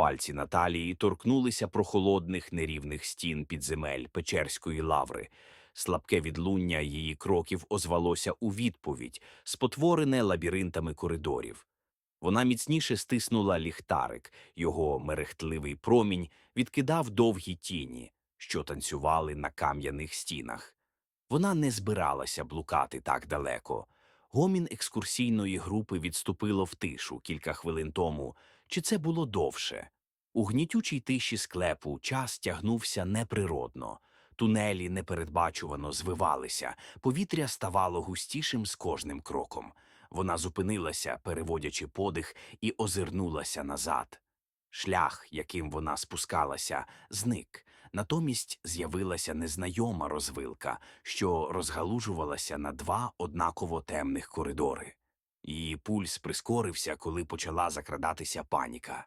Пальці Наталії торкнулися прохолодних нерівних стін підземель Печерської лаври. Слабке відлуння її кроків озвалося у відповідь, спотворене лабіринтами коридорів. Вона міцніше стиснула ліхтарик, його мерехтливий промінь відкидав довгі тіні, що танцювали на кам'яних стінах. Вона не збиралася блукати так далеко. Гомін екскурсійної групи відступило в тишу кілька хвилин тому, чи це було довше. У гнітючій тиші склепу час тягнувся неприродно. Тунелі непередбачувано звивалися, повітря ставало густішим з кожним кроком. Вона зупинилася, переводячи подих, і озирнулася назад. Шлях, яким вона спускалася, зник. Натомість з'явилася незнайома розвилка, що розгалужувалася на два однаково темних коридори. Її пульс прискорився, коли почала закрадатися паніка.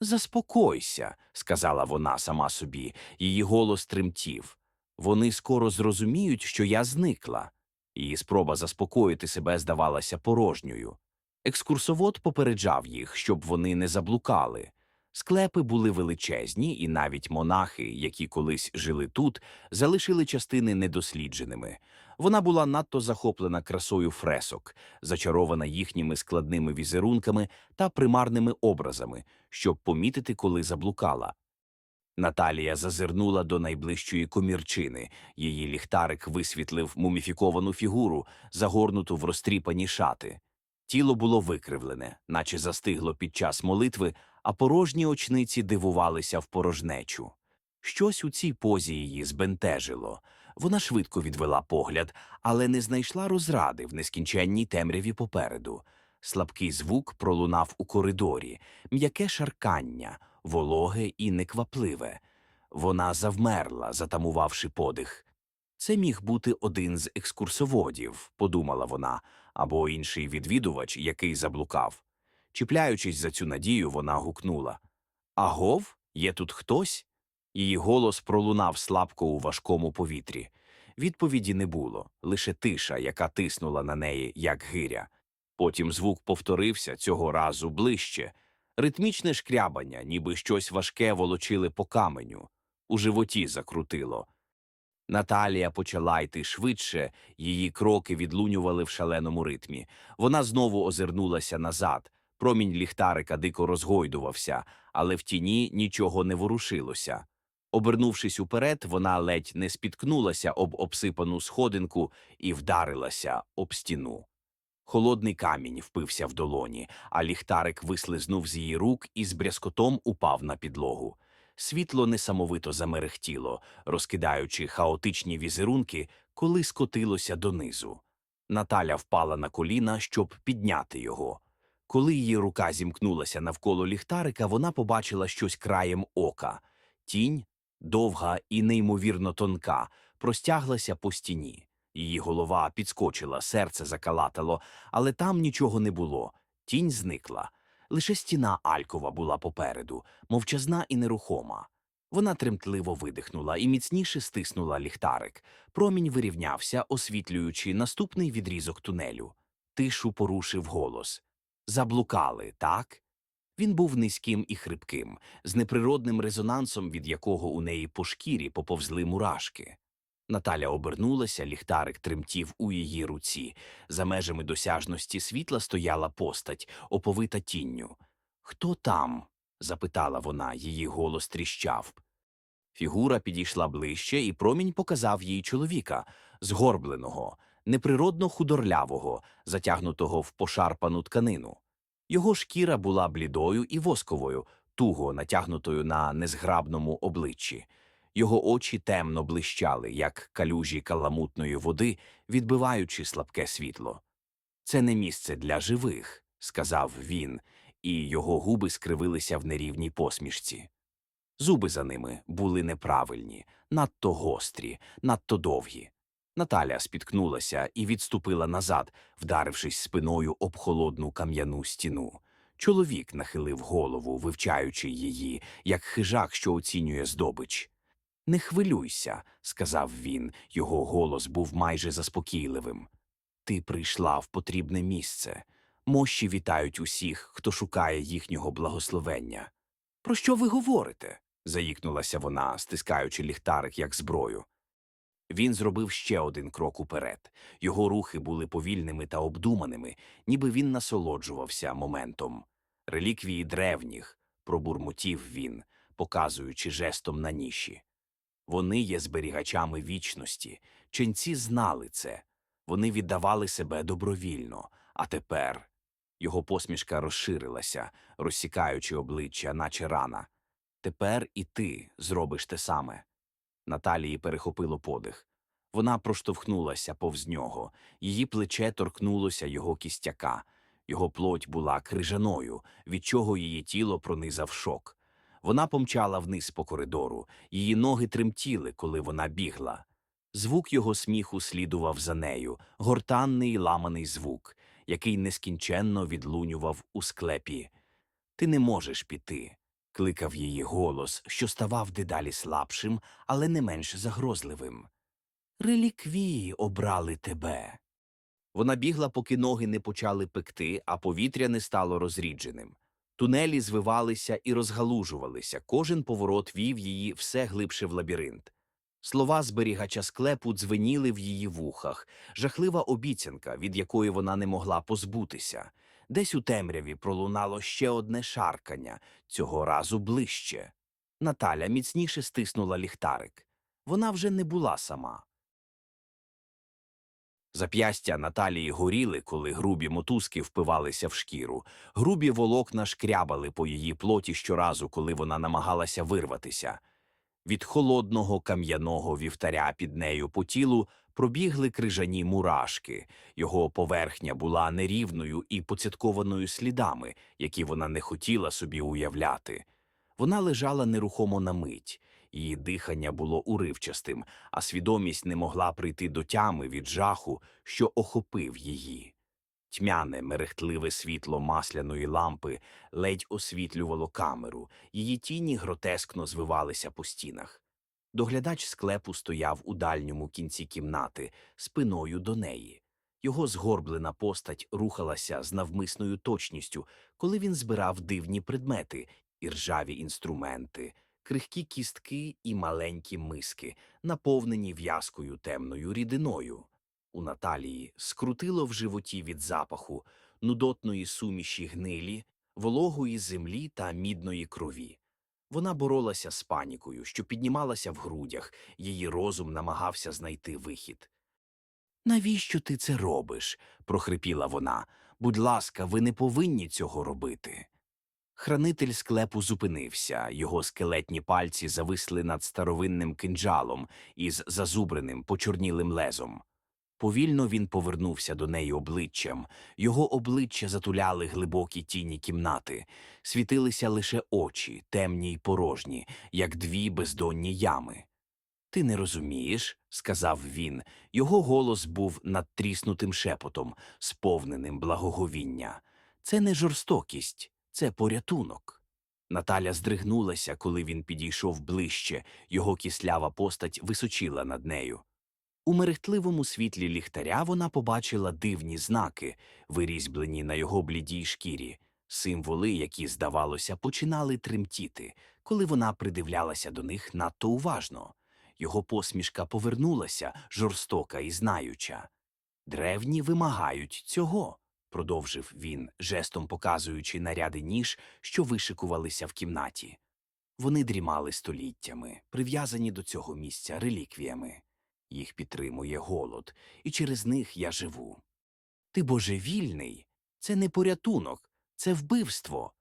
Заспокойся, сказала вона сама собі, її голос тремтів. Вони скоро зрозуміють, що я зникла. Її спроба заспокоїти себе здавалася порожньою. Екскурсовод попереджав їх, щоб вони не заблукали. Склепи були величезні, і навіть монахи, які колись жили тут, залишили частини недослідженими. Вона була надто захоплена красою фресок, зачарована їхніми складними візерунками та примарними образами, щоб помітити, коли заблукала. Наталія зазирнула до найближчої комірчини. Її ліхтарик висвітлив муміфіковану фігуру, загорнуту в розтріпані шати. Тіло було викривлене, наче застигло під час молитви, а порожні очниці дивувалися в порожнечу. Щось у цій позі її збентежило. Вона швидко відвела погляд, але не знайшла розради в нескінченній темряві попереду. Слабкий звук пролунав у коридорі, м'яке шаркання, вологе і неквапливе. Вона завмерла, затамувавши подих. Це міг бути один з екскурсоводів, подумала вона, або інший відвідувач, який заблукав. Чіпляючись за цю надію, вона гукнула Агов, є тут хтось? Її голос пролунав слабко у важкому повітрі. Відповіді не було, лише тиша, яка тиснула на неї, як гиря. Потім звук повторився цього разу ближче. Ритмічне шкрябання, ніби щось важке волочили по каменю. У животі закрутило. Наталія почала йти швидше, її кроки відлунювали в шаленому ритмі. Вона знову озирнулася назад. Промінь ліхтарика дико розгойдувався, але в тіні нічого не ворушилося. Обернувшись уперед, вона ледь не спіткнулася об обсипану сходинку і вдарилася об стіну. Холодний камінь впився в долоні, а ліхтарик вислизнув з її рук і з брязкотом упав на підлогу. Світло несамовито замерехтіло, розкидаючи хаотичні візерунки, коли скотилося донизу. Наталя впала на коліна, щоб підняти його. Коли її рука зімкнулася навколо ліхтарика, вона побачила щось краєм ока. Тінь, довга і неймовірно тонка, простяглася по стіні. Її голова підскочила, серце закалатало, але там нічого не було. Тінь зникла. Лише стіна Алькова була попереду, мовчазна і нерухома. Вона тремтливо видихнула і міцніше стиснула ліхтарик. Промінь вирівнявся, освітлюючи наступний відрізок тунелю. Тишу порушив голос. Заблукали, так? Він був низьким і хрипким, з неприродним резонансом, від якого у неї по шкірі поповзли мурашки. Наталя обернулася, ліхтарик тремтів у її руці. За межами досяжності світла стояла постать, оповита тінню. Хто там? запитала вона, її голос тріщав. Фігура підійшла ближче, і промінь показав їй чоловіка, згорбленого, неприродно худорлявого, затягнутого в пошарпану тканину. Його шкіра була блідою і восковою, туго натягнутою на незграбному обличчі. Його очі темно блищали, як калюжі каламутної води, відбиваючи слабке світло. Це не місце для живих, сказав він, і його губи скривилися в нерівній посмішці. Зуби за ними були неправильні, надто гострі, надто довгі. Наталя спіткнулася і відступила назад, вдарившись спиною об холодну кам'яну стіну. Чоловік нахилив голову, вивчаючи її, як хижак, що оцінює здобич. Не хвилюйся, сказав він, його голос був майже заспокійливим. Ти прийшла в потрібне місце. Мощі вітають усіх, хто шукає їхнього благословення. Про що ви говорите? заїкнулася вона, стискаючи ліхтарик як зброю. Він зробив ще один крок уперед. Його рухи були повільними та обдуманими, ніби він насолоджувався моментом. Реліквії древніх, пробурмотів він, показуючи жестом на ніші. Вони є зберігачами вічності. Ченці знали це. Вони віддавали себе добровільно. А тепер його посмішка розширилася, розсікаючи обличчя, наче рана. Тепер і ти зробиш те саме. Наталії перехопило подих. Вона проштовхнулася повз нього, її плече торкнулося його кістяка. Його плоть була крижаною, від чого її тіло пронизав шок. Вона помчала вниз по коридору, її ноги тремтіли, коли вона бігла. Звук його сміху слідував за нею, гортанний ламаний звук, який нескінченно відлунював у склепі. Ти не можеш піти, кликав її голос, що ставав дедалі слабшим, але не менш загрозливим. Реліквії обрали тебе. Вона бігла, поки ноги не почали пекти, а повітря не стало розрідженим. Тунелі звивалися і розгалужувалися, кожен поворот вів її все глибше в лабіринт. Слова зберігача склепу дзвеніли в її вухах, жахлива обіцянка, від якої вона не могла позбутися. Десь у темряві пролунало ще одне шаркання, цього разу ближче. Наталя міцніше стиснула ліхтарик. Вона вже не була сама. Зап'ястя Наталії горіли, коли грубі мотузки впивалися в шкіру. Грубі волокна шкрябали по її плоті щоразу, коли вона намагалася вирватися. Від холодного кам'яного вівтаря під нею по тілу пробігли крижані мурашки. Його поверхня була нерівною і поцяткованою слідами, які вона не хотіла собі уявляти. Вона лежала нерухомо на мить. Її дихання було уривчастим, а свідомість не могла прийти до тями від жаху, що охопив її. Тьмяне, мерехтливе світло масляної лампи ледь освітлювало камеру, її тіні гротескно звивалися по стінах. Доглядач склепу стояв у дальньому кінці кімнати, спиною до неї. Його згорблена постать рухалася з навмисною точністю, коли він збирав дивні предмети і ржаві інструменти, крихкі кістки і маленькі миски, наповнені в'язкою темною рідиною. У Наталії скрутило в животі від запаху, нудотної суміші гнилі, вологої землі та мідної крові. Вона боролася з панікою, що піднімалася в грудях, її розум намагався знайти вихід. Навіщо ти це робиш? прохрипіла вона. Будь ласка, ви не повинні цього робити. Хранитель склепу зупинився, його скелетні пальці зависли над старовинним кинджалом із зазубреним почорнілим лезом. Повільно він повернувся до неї обличчям, його обличчя затуляли глибокі тіні кімнати, світилися лише очі, темні й порожні, як дві бездонні ями. Ти не розумієш, сказав він. Його голос був надтріснутим шепотом, сповненим благоговіння. Це не жорстокість, це порятунок. Наталя здригнулася, коли він підійшов ближче, його кислява постать височила над нею. У мерехтливому світлі ліхтаря вона побачила дивні знаки, вирізьблені на його блідій шкірі, символи, які, здавалося, починали тремтіти, коли вона придивлялася до них надто уважно. Його посмішка повернулася, жорстока і знаюча. Древні вимагають цього, продовжив він, жестом показуючи наряди ніж, що вишикувалися в кімнаті. Вони дрімали століттями, прив'язані до цього місця реліквіями. Їх підтримує голод, і через них я живу. Ти божевільний, це не порятунок, це вбивство.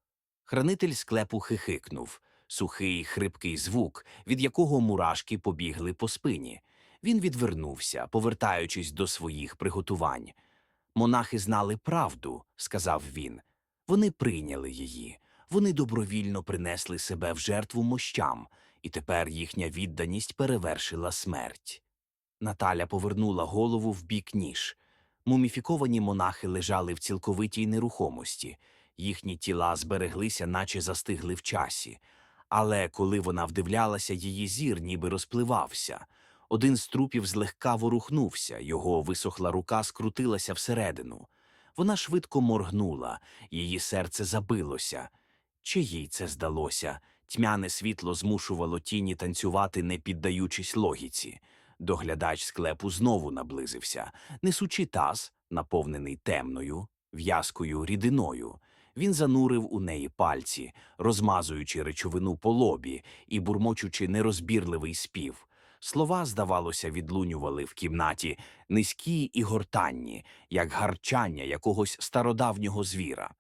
Хранитель склепу хихикнув, сухий хрипкий звук, від якого мурашки побігли по спині. Він відвернувся, повертаючись до своїх приготувань. Монахи знали правду, сказав він. Вони прийняли її. Вони добровільно принесли себе в жертву мощам, і тепер їхня відданість перевершила смерть. Наталя повернула голову в бік ніж. Муміфіковані монахи лежали в цілковитій нерухомості, їхні тіла збереглися, наче застигли в часі. Але коли вона вдивлялася, її зір ніби розпливався. Один з трупів злегка ворухнувся, його висохла рука скрутилася всередину. Вона швидко моргнула, її серце забилося. Чи їй це здалося? Тьмяне світло змушувало тіні танцювати, не піддаючись логіці. Доглядач склепу знову наблизився, несучи таз, наповнений темною, в'язкою рідиною. Він занурив у неї пальці, розмазуючи речовину по лобі і бурмочучи нерозбірливий спів. Слова, здавалося, відлунювали в кімнаті низькі і гортанні, як гарчання якогось стародавнього звіра.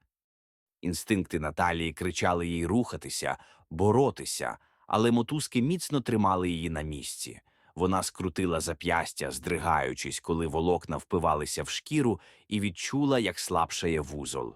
Інстинкти Наталії кричали їй рухатися, боротися, але мотузки міцно тримали її на місці. Вона скрутила зап'ястя, здригаючись, коли волокна впивалися в шкіру, і відчула, як слабшає вузол.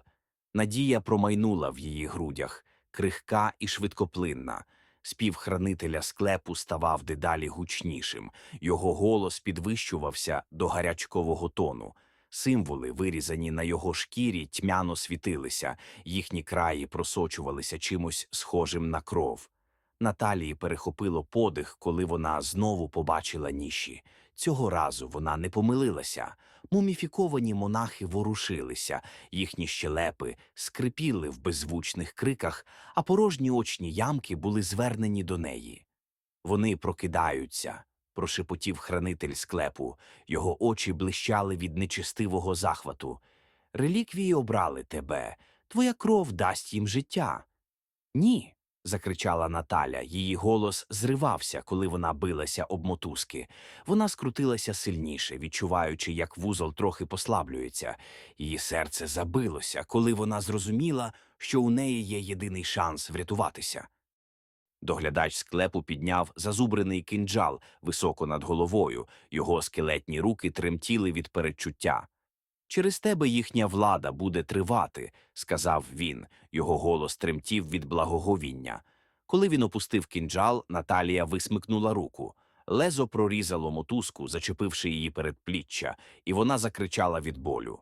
Надія промайнула в її грудях, крихка і швидкоплинна. Спів хранителя склепу ставав дедалі гучнішим, його голос підвищувався до гарячкового тону. Символи, вирізані на його шкірі, тьмяно світилися, їхні краї просочувалися чимось схожим на кров. Наталії перехопило подих, коли вона знову побачила ніші. Цього разу вона не помилилася. Муміфіковані монахи ворушилися, їхні щелепи скрипіли в беззвучних криках, а порожні очні ямки були звернені до неї. Вони прокидаються, прошепотів хранитель склепу. Його очі блищали від нечистивого захвату. Реліквії обрали тебе. Твоя кров дасть їм життя. Ні. Закричала Наталя. Її голос зривався, коли вона билася об мотузки. Вона скрутилася сильніше, відчуваючи, як вузол трохи послаблюється. Її серце забилося, коли вона зрозуміла, що у неї є єдиний шанс врятуватися. Доглядач склепу підняв зазубрений кинджал високо над головою, його скелетні руки тремтіли від передчуття. Через тебе їхня влада буде тривати, сказав він. Його голос тремтів від благоговіння. Коли він опустив кинджал, Наталія висмикнула руку. Лезо прорізало мотузку, зачепивши її передпліччя, і вона закричала від болю.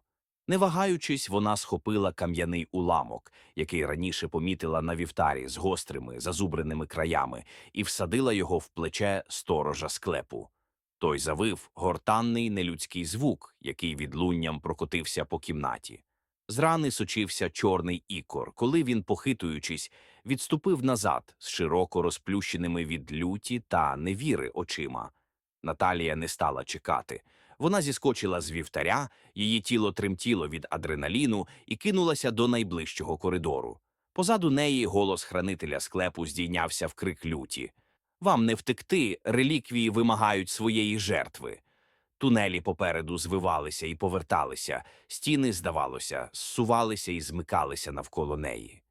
Не вагаючись, вона схопила кам'яний уламок, який раніше помітила на вівтарі з гострими, зазубреними краями, і всадила його в плече сторожа склепу. Той завив гортанний нелюдський звук, який відлунням прокотився по кімнаті. З рани сочився чорний ікор, коли він, похитуючись, відступив назад з широко розплющеними від люті та невіри очима. Наталія не стала чекати. Вона зіскочила з вівтаря, її тіло тремтіло від адреналіну і кинулася до найближчого коридору. Позаду неї голос хранителя склепу здійнявся в крик люті. Вам не втекти, реліквії вимагають своєї жертви. Тунелі попереду звивалися і поверталися, стіни, здавалося, зсувалися і змикалися навколо неї.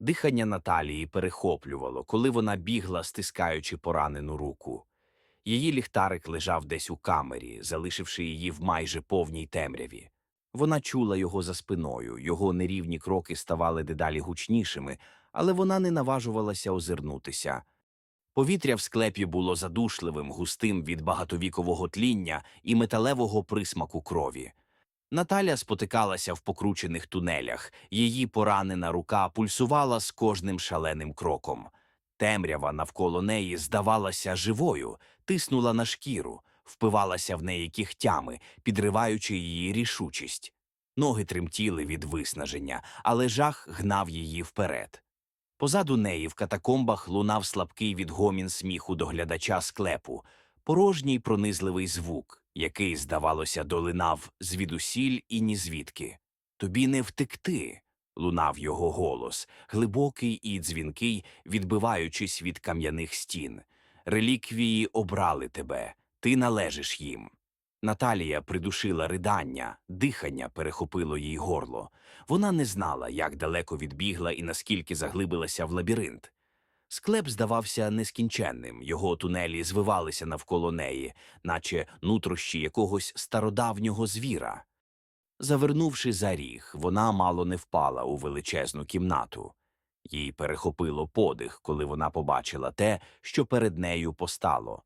Дихання Наталії перехоплювало, коли вона бігла, стискаючи поранену руку. Її ліхтарик лежав десь у камері, залишивши її в майже повній темряві. Вона чула його за спиною, його нерівні кроки ставали дедалі гучнішими, але вона не наважувалася озирнутися. Повітря в склепі було задушливим, густим від багатовікового тління і металевого присмаку крові. Наталя спотикалася в покручених тунелях, її поранена рука пульсувала з кожним шаленим кроком. Темрява навколо неї здавалася живою, тиснула на шкіру, впивалася в неї кігтями, підриваючи її рішучість. Ноги тремтіли від виснаження, але жах гнав її вперед. Позаду неї в катакомбах лунав слабкий відгомін сміху доглядача склепу, порожній пронизливий звук, який, здавалося, долинав звідусіль і нізвідки. Тобі не втекти. лунав його голос, глибокий і дзвінкий, відбиваючись від кам'яних стін. Реліквії обрали тебе, ти належиш їм. Наталія придушила ридання, дихання перехопило їй горло. Вона не знала, як далеко відбігла і наскільки заглибилася в лабіринт. Склеп здавався нескінченним, його тунелі звивалися навколо неї, наче нутрощі якогось стародавнього звіра. Завернувши за ріг, вона мало не впала у величезну кімнату. Їй перехопило подих, коли вона побачила те, що перед нею постало.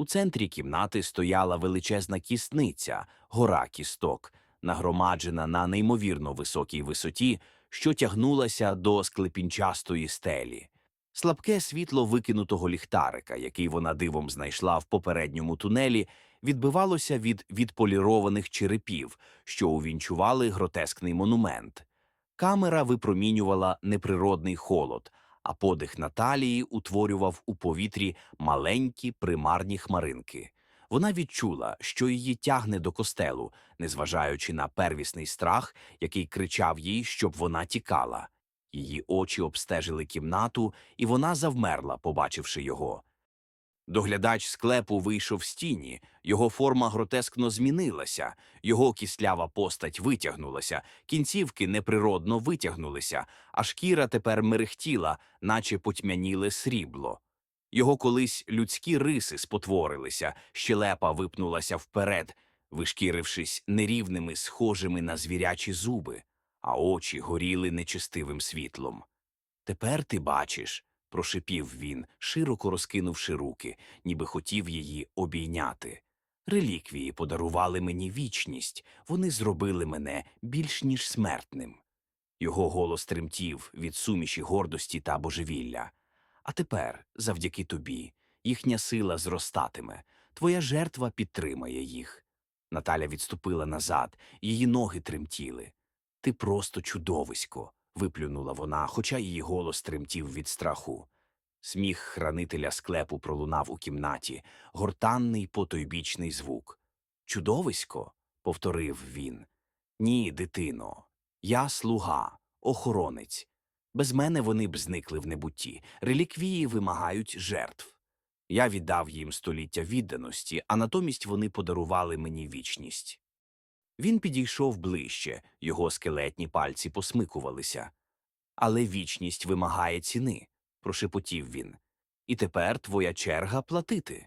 У центрі кімнати стояла величезна кісниця, гора кісток, нагромаджена на неймовірно високій висоті, що тягнулася до склепінчастої стелі. Слабке світло викинутого ліхтарика, який вона дивом знайшла в попередньому тунелі, відбивалося від відполірованих черепів, що увінчували гротескний монумент. Камера випромінювала неприродний холод, а подих Наталії утворював у повітрі маленькі примарні хмаринки. Вона відчула, що її тягне до костелу, незважаючи на первісний страх, який кричав їй, щоб вона тікала. Її очі обстежили кімнату, і вона завмерла, побачивши його. Доглядач склепу вийшов з тіні, його форма гротескно змінилася, його кіслява постать витягнулася, кінцівки неприродно витягнулися, а шкіра тепер мерехтіла, наче потьмяніле срібло. Його колись людські риси спотворилися, щелепа випнулася вперед, вишкірившись нерівними, схожими на звірячі зуби, а очі горіли нечистивим світлом. Тепер ти бачиш, прошипів він, широко розкинувши руки, ніби хотів її обійняти. Реліквії подарували мені вічність, вони зробили мене більш ніж смертним. Його голос тремтів від суміші гордості та божевілля. А тепер, завдяки тобі, їхня сила зростатиме, твоя жертва підтримає їх. Наталя відступила назад, її ноги тремтіли. Ти просто чудовисько, виплюнула вона, хоча її голос тремтів від страху. Сміх хранителя склепу пролунав у кімнаті, гортанний потойбічний звук. Чудовисько, повторив він. Ні, дитино, я слуга, охоронець. Без мене вони б зникли в небутті. Реліквії вимагають жертв. Я віддав їм століття відданості, а натомість вони подарували мені вічність. Він підійшов ближче, його скелетні пальці посмикувалися. Але вічність вимагає ціни, прошепотів він. І тепер твоя черга платити.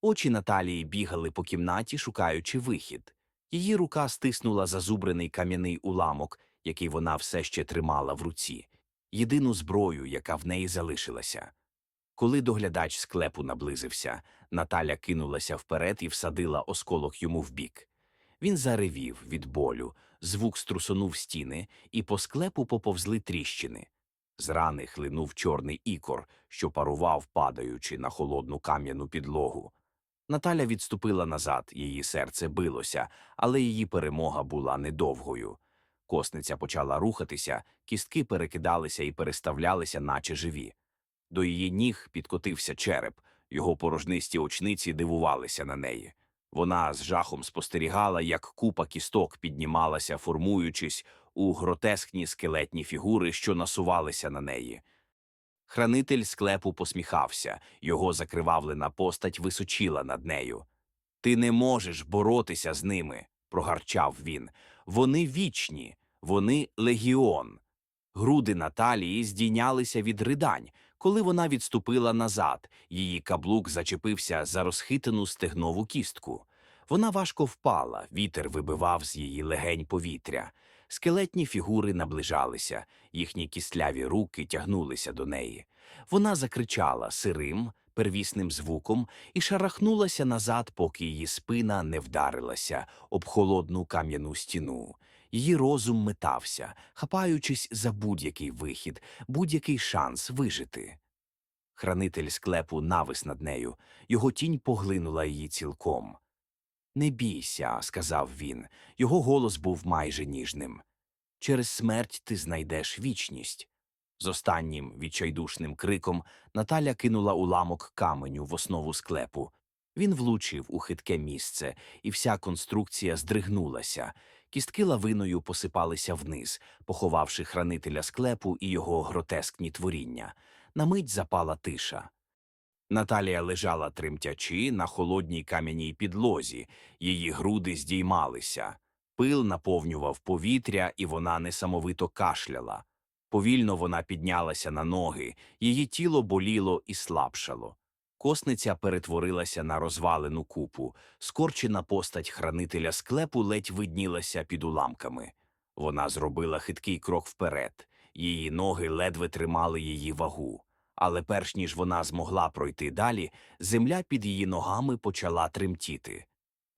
Очі Наталії бігали по кімнаті, шукаючи вихід. Її рука стиснула зазубрений кам'яний уламок, який вона все ще тримала в руці, єдину зброю, яка в неї залишилася. Коли доглядач склепу наблизився, Наталя кинулася вперед і всадила осколок йому в бік. Він заревів від болю, звук струсонув стіни, і по склепу поповзли тріщини. З рани хлинув чорний ікор, що парував, падаючи на холодну кам'яну підлогу. Наталя відступила назад, її серце билося, але її перемога була недовгою. Косниця почала рухатися, кістки перекидалися і переставлялися, наче живі. До її ніг підкотився череп, його порожнисті очниці дивувалися на неї. Вона з жахом спостерігала, як купа кісток піднімалася, формуючись у гротескні скелетні фігури, що насувалися на неї. Хранитель склепу посміхався, його закривавлена постать височіла над нею. Ти не можеш боротися з ними, прогарчав він. Вони вічні, вони легіон. Груди Наталії здійнялися від ридань, коли вона відступила назад, її каблук зачепився за розхитану стегнову кістку. Вона важко впала, вітер вибивав з її легень повітря. Скелетні фігури наближалися, їхні кістляві руки тягнулися до неї. Вона закричала сирим, первісним звуком і шарахнулася назад, поки її спина не вдарилася об холодну кам'яну стіну. Її розум метався, хапаючись за будь-який вихід, будь-який шанс вижити. Хранитель склепу навис над нею, його тінь поглинула її цілком. Не бійся, сказав він, його голос був майже ніжним. Через смерть ти знайдеш вічність. З останнім відчайдушним криком Наталя кинула уламок каменю в основу склепу. Він влучив у хитке місце, і вся конструкція здригнулася. Кістки лавиною посипалися вниз, поховавши хранителя склепу і його гротескні творіння. На мить запала тиша. Наталія лежала тремтячи на холодній кам'яній підлозі, її груди здіймалися. Пил наповнював повітря, і вона несамовито кашляла. Повільно вона піднялася на ноги, її тіло боліло і слабшало. Косниця перетворилася на розвалену купу, скорчена постать хранителя склепу ледь виднілася під уламками. Вона зробила хиткий крок вперед, її ноги ледве тримали її вагу. Але перш ніж вона змогла пройти далі, земля під її ногами почала тремтіти.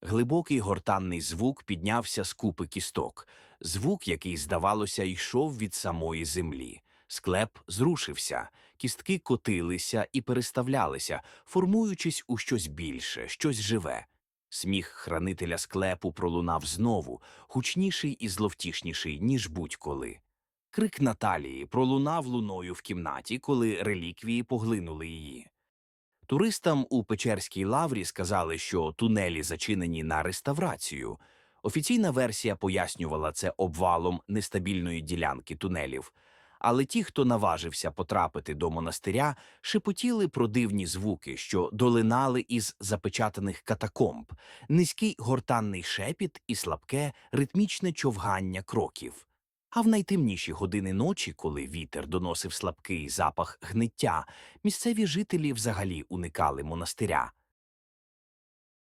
Глибокий гортанний звук піднявся з купи кісток, звук, який, здавалося, йшов від самої землі. Склеп зрушився, кістки котилися і переставлялися, формуючись у щось більше, щось живе. Сміх хранителя склепу пролунав знову, гучніший і зловтішніший, ніж будь-коли. Крик Наталії пролунав луною в кімнаті, коли реліквії поглинули її. Туристам у Печерській лаврі сказали, що тунелі зачинені на реставрацію. Офіційна версія пояснювала це обвалом нестабільної ділянки тунелів. Але ті, хто наважився потрапити до монастиря, шепотіли про дивні звуки, що долинали із запечатаних катакомб, низький гортанний шепіт і слабке ритмічне човгання кроків. А в найтемніші години ночі, коли вітер доносив слабкий запах гниття, місцеві жителі взагалі уникали монастиря.